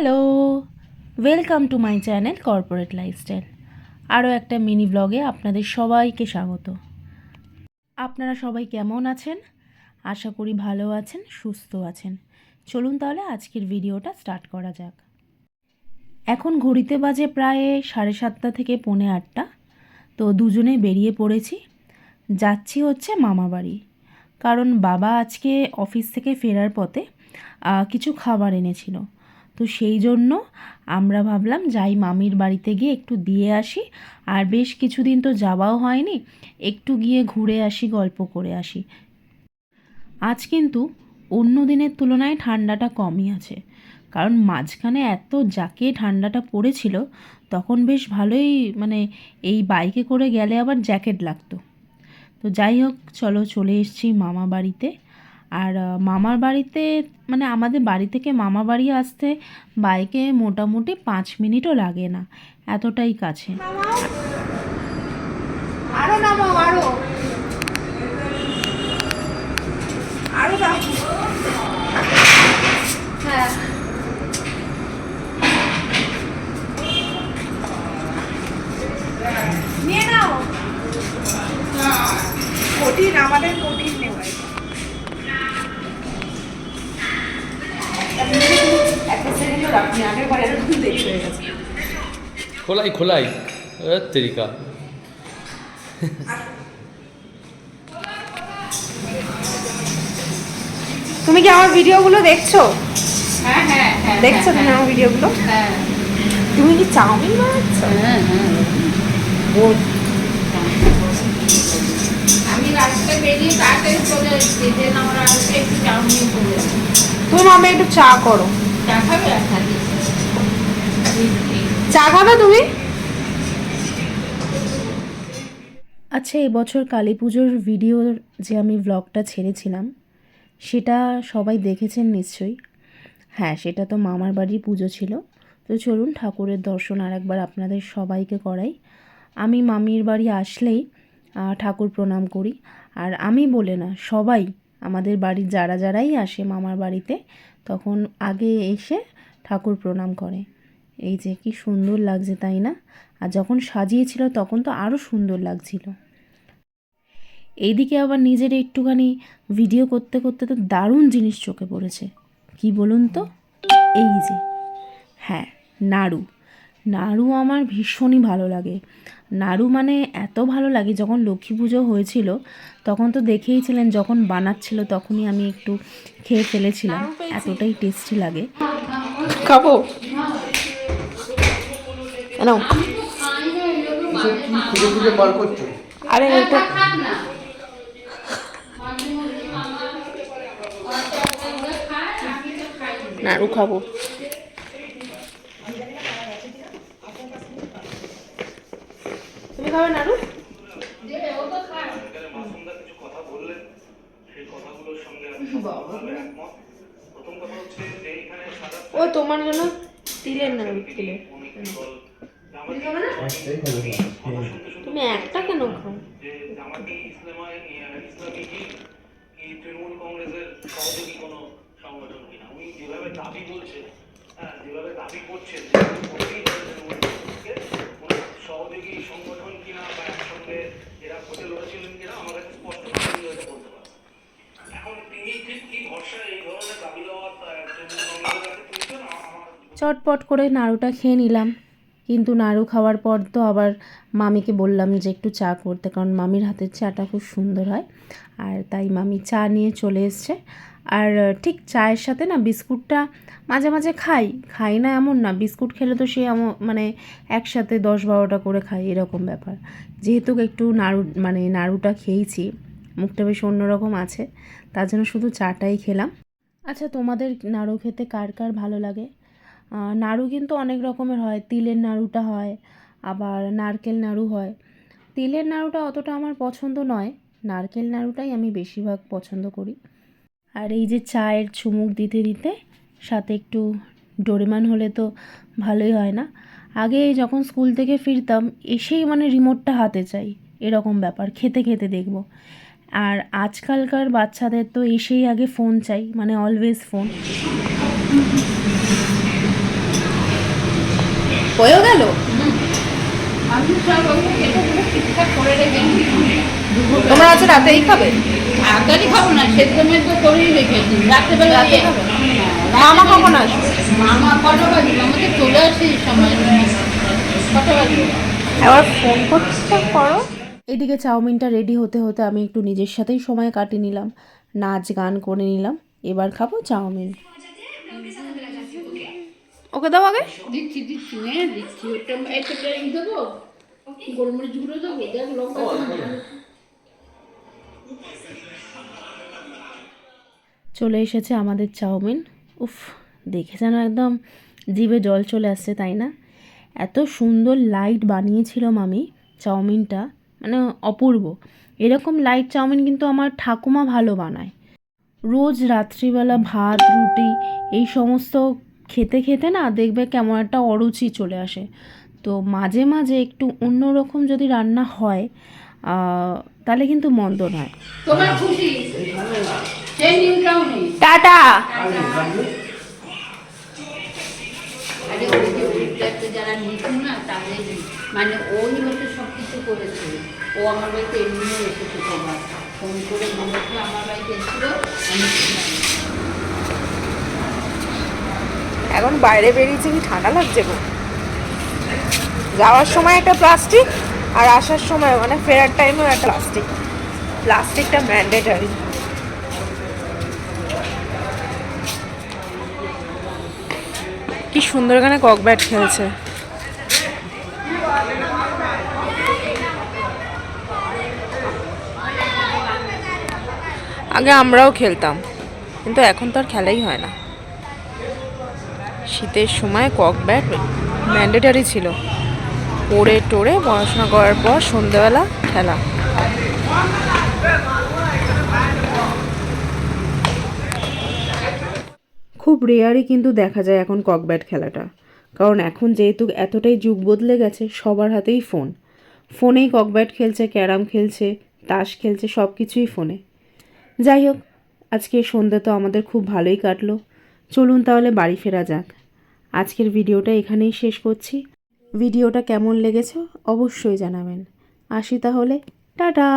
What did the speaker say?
Hello welcome to my channel corporate lifestyle আরও একটা mini ব্লগে আপনাদের সবাইকে স্বাগত। আপনারা সবাই কেমন আছেন? আশা করি ভালো আছেন, সুস্থ আছেন। চলুন তাহলে আজকের ভিডিওটা স্টার্ট করা যাক। এখন ঘড়িতে বাজে প্রায় সাড়ে সাতটা থেকে পৌনে আটটা। তো দুজনে বেরিয়ে পড়েছি। যাচ্ছি হচ্ছে মামা বাড়ি। কারণ বাবা আজকে অফিস থেকে ফেরার পথে কিছু খাবার এনেছিল। তো সেই জন্য আমরা ভাবলাম যাই মামির বাড়িতে গিয়ে একটু দিয়ে আসি। আর বেশ কিছুদিন তো যাওয়াও হয়নি, একটু গিয়ে ঘুরে আসি, গল্প করে আসি। আজ কিন্তু অন্য দিনের তুলনায় ঠান্ডাটা কমই আছে। কারণ মাঝখানে এত যাকে ঠান্ডাটা পড়েছিল, তখন বেশ ভালোই মানে এই বাইকে করে গেলে আবার জ্যাকেট লাগতো। তো যাই হোক, চলো চলে এসেছি মামা বাড়িতে। আর মামার বাড়িতে মানে আমাদের বাড়ি থেকে মামা বাড়ি আসতে বাইকে মোটামুটি পাঁচ মিনিটও লাগে না, এতটাই কাছে। আরও নামাও, আরও। আরও রাখনি আগের বার এরকম দেরি হয়ে গেছে খোলাই। খোলাই তেরিকা। তুমি কি আমার ভিডিওগুলো দেখছ? হ্যাঁ হ্যাঁ হ্যাঁ দেখছ তুমি আমার ভিডিওগুলো? হ্যাঁ। তুমি কি চাউমিন বানাচ্ছ? হ্যাঁ হ্যাঁ। আমি রাস্তায় বেরিয়ে তাড়াতাড়ি চলে এসেছি যে আমরা আজকে একটু চাউমিন করে তুমি মামা একটু চা করো। চা খাবে তুমি? আচ্ছা এবছর কালী পুজোর ভিডিওর যে আমি ব্লগটা ছেড়েছিলাম, সেটা সবাই দেখেছেন নিশ্চয়ই। হ্যাঁ সেটা তো মামার বাড়ির পুজো ছিল। তো চলুন ঠাকুরের দর্শন আর একবার আপনাদের সবাইকে করাই। আমি মামির বাড়ি আসলেই ঠাকুর প্রণাম করি। আর আমি বলে না, সবাই আমাদের বাড়ির যারা যারাই আসে মামার বাড়িতে তখন আগে এসে ঠাকুর প্রণাম করে। এই যে কি সুন্দর লাগছে, তাই না? আর যখন সাজিয়েছিল তখন তো আরও সুন্দর লাগছিল। এইদিকে আবার নিজের একটুখানি ভিডিও করতে করতে তো দারুণ জিনিস চোখে পড়েছে। কি বলুন তো? এই যে হ্যাঁ নাড়ু। নাড়ু আমার ভীষণই ভালো লাগে। নাড়ু মানে এত ভালো লাগে যখন লক্ষ্মী পুজো হয়েছিল তখন তো দেখেইছিলেন যখন বানাচ্ছিল তখনই আমি একটু খেয়ে ফেলেছিলাম। এতটাই টেস্টি লাগে। খাব? আরে এটা নাড়ু খাব। তুমি খাবে নাড়ু ও তোমার জন্য তিলের নাড়ু তিলের তুমি একটা কেন খাও? তৃণমূল কংগ্রেসের সহযোগী কোনো সংগঠন কিনা? উনি যেভাবে দাবি বলছেন হ্যাঁ যেভাবে দাবি করছেন করতেই হবে তৃণমূল কংগ্রেসকে উনি সংগঠন কিনা বা একসঙ্গে এরা ভোটে লড়েছিলেন কিনা আমার কাছে স্পষ্ট এখন তিনি ঠিক কি ভরসা এই ধরনের দাবি দেওয়া আহ, তৃণমূল কংগ্রেসের কাছে তুলছেন আমার চটপট করে নাড়ুটা খেয়ে নিলাম। কিন্তু নাড়ু খাওয়ার পর তো আবার মামিকে বললাম যে একটু চা করতে কারণ মামির হাতের চাটা খুব সুন্দর হয়। আর তাই মামি চা নিয়ে চলে এসছে। আর ঠিক চায়ের সাথে না বিস্কুটটা মাঝে মাঝে খাই। খাই না এমন না, বিস্কুট খেলে তো সে মানে একসাথে দশ বারোটা করে খাই, এরকম ব্যাপার। যেহেতু একটু নাড়ু মানে নাড়ুটা খেয়েছি, মুখটা বেশ অন্যরকম আছে, তার জন্য শুধু চাটাই খেলাম। আচ্ছা তোমাদের নাড়ু খেতে কার কার ভালো লাগে? নাড়ু কিন্তু অনেক রকমের হয়, তিলের নাড়ুটা হয়, আবার নারকেল নাড়ু হয়। তিলের নাড়ুটা অতটা আমার পছন্দ নয়, নারকেল নাড়ুটাই আমি বেশিরভাগ পছন্দ করি। আর এই যে চায়ের চুমুক দিতে দিতে সাথে একটু ডোরেমান হলে তো ভালোই হয় না। আগে যখন স্কুল থেকে ফিরতাম এসেই মানে রিমোটটা হাতে চাই এরকম ব্যাপার খেতে খেতে দেখব। আর আজকালকার বাচ্চাদের তো এসেই আগে ফোন চাই মানে অলওয়েজ ফোন। হয়েও গেল? আমি সব ঠিকঠাক করে রেখেছি তোমরা আজ রাতেই খাবে? তাড়াতাড়ি খাব না সেদ্ধ মেদ্ধ করেই রেখেছি রাত্রেবেলা রাতে খাবে? হ্যাঁ, মামা কখন আসবে? মামা কটা বাজে? মামা তো চলে আসে সময়। কটা বাজে? এবার ফোন করতে করো এদিকে চাউমিনটা রেডি হতে হতে আমি একটু নিজের সাথেই সময় কাটিয়ে নিলাম নাচ গান করে নিলাম এবার খাব চাউমিন। ওকে দাও আগে। দিচ্ছি দিচ্ছি হ্যাঁ দিচ্ছি। ওটা একটা দেবো? গোলমরিচ গুঁড়ো দেবো? দেখ লঙ্কা চলে এসেছে আমাদের চাউমিন। উফ, দেখে যেন একদম জিভে জল চলে আসছে, তাই না? এত সুন্দর লাইট বানিয়েছিল মামি চাউমিনটা মানে অপূর্ব। এরকম লাইট চাউমিন কিন্তু আমার ঠাকুমা ভালো বানায়। রোজ রাত্রিবেলা ভাত, রুটি, এই সমস্ত খেতে খেতে না দেখবে কেমন একটা অরুচি চলে আসে। তো মাঝে মাঝে একটু অন্যরকম যদি রান্না হয় তাহলে কিন্তু মন্দ নয়। তোমার খুশি? টাটা যারা না তাদের মানে ওই হচ্ছে সব কিছু করেছে। ও আমার বাড়িতে এমনিও এসেছে তোমার ফোন করে আমার বাড়িতে এসেছিল এখন বাইরে বেরিয়েছে কি? ঠান্ডা লাগছে গো। যাওয়ার সময় একটা প্লাস্টিক আর আসার সময় মানে ফেরার টাইমেও একটা প্লাস্টিক প্লাস্টিকটা ম্যান্ডেটারি কি সুন্দর এখানে কক ব্যাট খেলছে। আগে আমরাও খেলতাম, কিন্তু এখন তো আর খেলাই হয় না। শীতের সময় কক ব্যাট ম্যান্ডেটারি ছিল। পড়ে টোড়ে পড়াশোনা করার পর সন্ধ্যেবেলা খেলা। খুব রেয়ারই কিন্তু দেখা যায় এখন ককব্যাট খেলাটা। কারণ এখন যেহেতু এতটাই যুগ বদলে গেছে, সবার হাতেই ফোন ফোনেই ককব্যাট খেলছে, ক্যারাম খেলছে, তাস খেলছে সব কিছুই ফোনে যাই হোক, আজকে সন্ধ্যা তো আমাদের খুব ভালোই কাটলো। চলুন তাহলে বাড়ি ফেরা যাক। আজকের ভিডিওটা এখানেই শেষ করছি। ভিডিওটা কেমন লেগেছে অবশ্যই জানাবেন। আসি তাহলে, টাটা!